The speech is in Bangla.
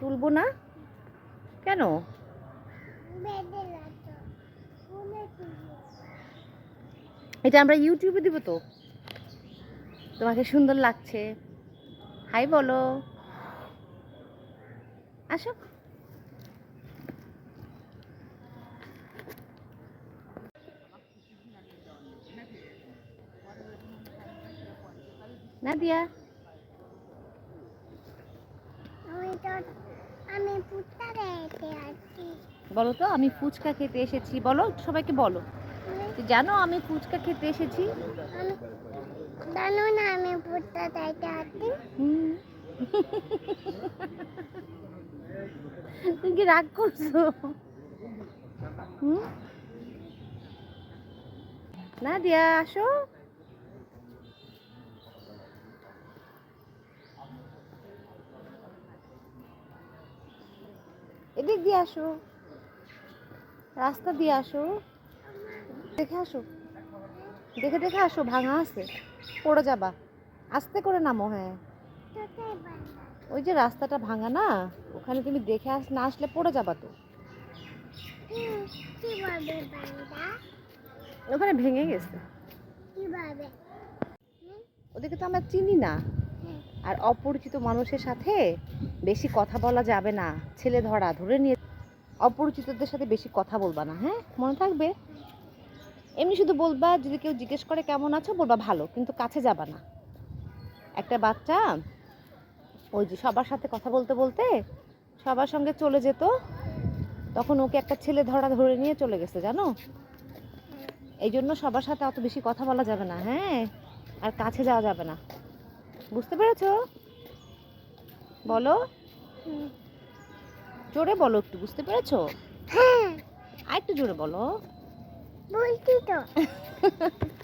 তুলবো না? কেন? এটা আমরা ইউটিউবে দিব তো। তোমাকে সুন্দর লাগছে। হাই বলো। আসো। নাদিয়া আমি তো আমি পুত্তা রেখে আছি বলো তো আমি ফুচকা খেতে এসেছি বলো সবাইকে বলো। জানো আমি ফুচকা খেতে এসেছি। জানো না আমি রেখে আছি হুম। তুমি কি রাগ করছ? হুম? না দিয়া আসো। এদিক দিয়ে আসো। রাস্তা দিয়ে আসো। দেখে আসো। দেখে দেখে আসো ভাঙা আছে। পড়ে যাবা। আস্তে করে নামো হ্যাঁ। ওই যে রাস্তাটা ভাঙা না ওখানে তুমি দেখে আস না আসলে পড়ে যাবা তো। ওখানে ভেঙে গেছে। ওদেরকে তো আমরা চিনি না। আর অপরিচিত মানুষের সাথে বেশি কথা বলা যাবে না। ছেলে ধরা, ধরে নিয়ে অপরিচিতদের সাথে বেশি কথা বলবা না হ্যাঁ? মনে থাকবে? এমনি শুধু বলবা, যদি কেউ জিজ্ঞেস করে কেমন আছো, বলবা ভালো, কিন্তু কাছে যাবা না। একটা বাচ্চা, ওই যে সবার সাথে কথা বলতে বলতে সবার সঙ্গে চলে যেত, তখন ওকে একটা ছেলে ধরা ধরে নিয়ে চলে গেছে, জানো? এই জন্য সবার সাথে অত বেশি কথা বলা যাবে না হ্যাঁ? আর কাছে যাওয়া যাবে না। বুঝতে পেরেছ? বলো। জোরে বলো একটু বুঝতে পেরেছ? আরেকটু আর একটু জোরে বলো। বলছি তো।